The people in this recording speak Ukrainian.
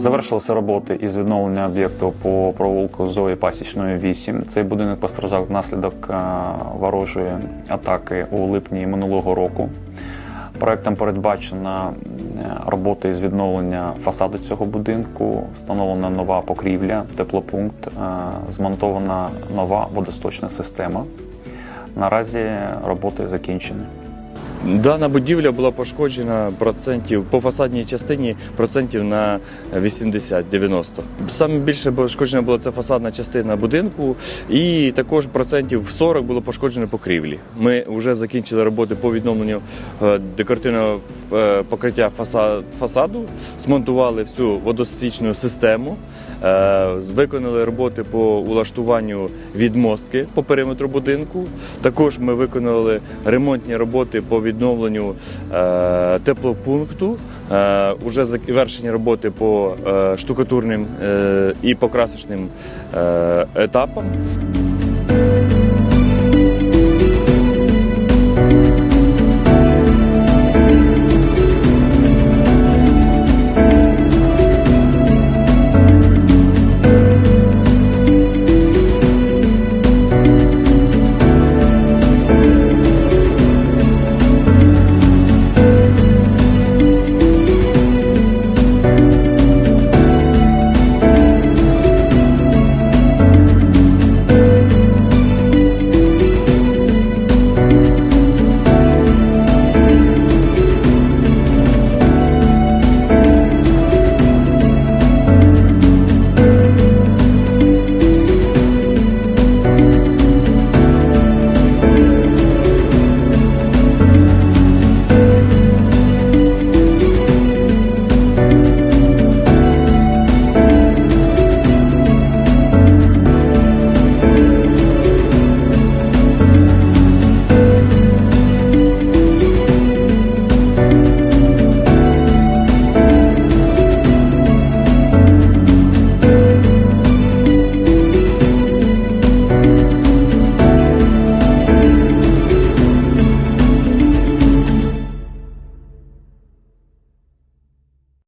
Завершилися роботи із відновлення об'єкту по провулку Зої Пасічної 8. Цей будинок постраждав внаслідок е, ворожої атаки у липні минулого року. Проектом передбачена е, робота із відновлення фасаду цього будинку, встановлена нова покрівля, теплопункт, е, змонтована нова водосточна система. Наразі роботи закінчені. Дана будівля була пошкоджена процентів по фасадній частині процентів на 80-90. Саме більше пошкоджена була ця фасадна частина будинку, і також процентів 40 було пошкоджено покрівлі. Ми вже закінчили роботи по відновленню е, декоративного е, покриття фаса- фасаду, змонтували всю водостічну систему, е, виконали роботи по улаштуванню відмостки по периметру будинку. Також ми виконали ремонтні роботи по відновленню е, теплопункту. Е, уже завершені роботи по е, штукатурним і покрасочним етапам.